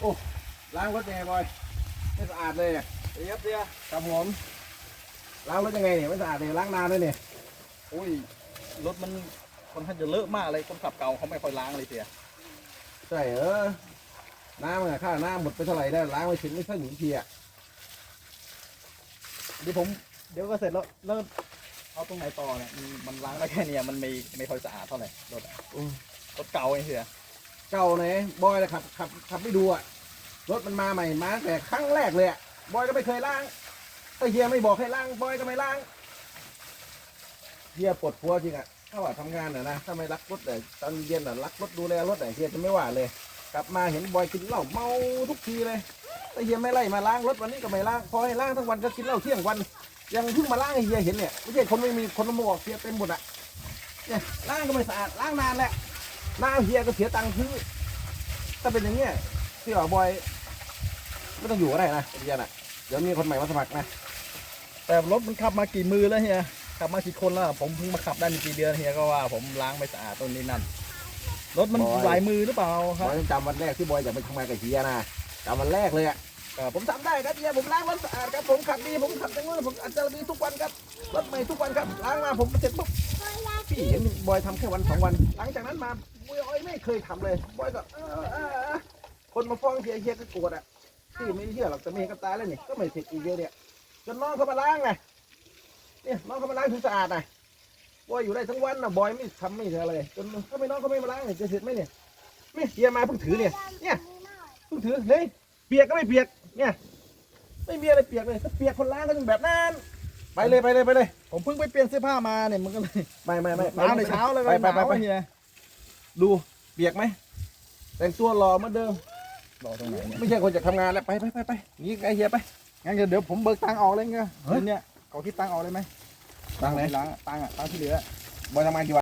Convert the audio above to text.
โอ้ล้างรถยังไงบอยไม่สะอาดเลยอะเสียเสียครับผมล้างรถยังไงเนี่ยไม่สะอาดเลยล้างนานเลยเนี่ยอุ้ยรถมันค่อนข้างจะเลอะมากเลยคนขับเก่าเขาไม่ค่อยล้างเลยเสียใช่เออน้ำอะค่าน้ำหมดไปเท่าไหร่ได้ล้างไม่ถึงไม่ถึงทีอะเดี๋ยวผมเดี๋ยวก็เสร็จแล้วเริ่มเอาตรงไหนต่อเนี่ยมันมันล้างได้แค่เนี้ยมันไม่ไม่ค่อยสะอาดเท่าไหร่รถอะรถเก่าไอ้เสีย เก่าไหนบอยนะขับขับขับไม่ดูอะรถมันมาใหม่มาตั้งแต่ครั้งแรกเลยอะบอยก็ไม่เคยล้างก็เฮียไม่บอกให้ล้างบอยก็ไม่ล้างเฮียปวดหัวจริงอะถ้าว่าทำงานอะนะถ้าไม่รักรถแต่ตอนเย็นอะรักรถดูแลรถแต่เฮียจะไม่ว่าเลย กลับมาเห็นบอยกินเหล้าเมาทุกทีเลยแต่เฮียไม่ไล่มาล้างรถวันนี้ก็ไม่ล้างพอให้ล้างทั้งวันก็กินเหล้าเที่ยงวัน ยังเพิ่งมาล้างให้เฮียเห็นเนี่ยไม่ใช่คนไม่มีคนมาบอกเฮียเต็มหมดอะเนี่ยล้างก็ไม่สะอาดล้างนานแหละ หน้าเฮียก็เสียตังค์ซื้อถ้าเป็นอย่างเงี้ยที่ว่าบอยไม่ต้องอยู่ก็ได้นะเฮียน่ะเดี๋ยวมีคนใหม่มาสมัครนะแต่รถมันขับมากี่มือแล้วเฮียขับมากี่คนแล้วผมเพิ่งมาขับได้ไม่กี่เดือนเฮียก็ว่าผมล้างไม่สะอาดตรงนี้นั่นรถมันหลายมือหรือเปล่าครับบอยจำวันแรกที่บอยจะไปทำงานกับเฮียนะจำวันแรกเลยอะผมจำได้ครับเฮียผมล้างรถสะอาดครับผมขับดีผมขับจังเลยผมอัจฉริยทุกวันครับรถใหม่ทุกวันครับล้างมาผมเสร็จปุ๊บพี่เห็นบอยทำแค่วันสองวัน หลังจากนั้นมา บอยไม่เคยทำเลยบอยก็เออเออเออคนมาฟ้องเฮียเฮียก็โกรธอะพี่ไม่เชื่อหรอกแต่ไม่เห็นกับตาแล้วนี่ก็ไม่เสร็จอีกเดียวเนี่ยจนน้องเขามาล้างไงเนี่ยน้องเขามาล้างถึงสะอาดนะบอยอยู่ได้ทั้งวันนะบอยไม่ทำไม่อะไรจนถ้าไม่น้องเขาไม่มาล้างเนี่ยจะเสร็จไหมเนี่ยนี่เฮียมาเพิ่งถือเนี่ยเนี่ยเพิ่งถือเฮ้ยเปียกก็ไม่เปียกเนี่ยไม่มีอะไรเปียกเลยถ้าเปียกคนล้างก็ต้องแบบนั้น ไปเลยไปเลยไปเลย ผมเพิ่งไปเปลี่ยนเสื้อผ้ามาเนี่ยมันก็เลยไม่ไม่ไม่ล้างในเช้าเลยไปไปไปไป เฮีย ดูเปียกไหม แต่งตัวหล่อเหมือนเดิม รอตรงไหนเนี่ยไม่ใช่คนจะทำงานแล้วไปไปไปไปหนี่ไอเฮียไป งั้นเดี๋ยวผมเบิกตังค์ออกเลยไงเฮ้ยเนี่ยขอคิดตังค์ออกเลยไหมตังค์ไหนล้างตังค์อะตังค์ที่เหลือ บอยทำงานกี่วัน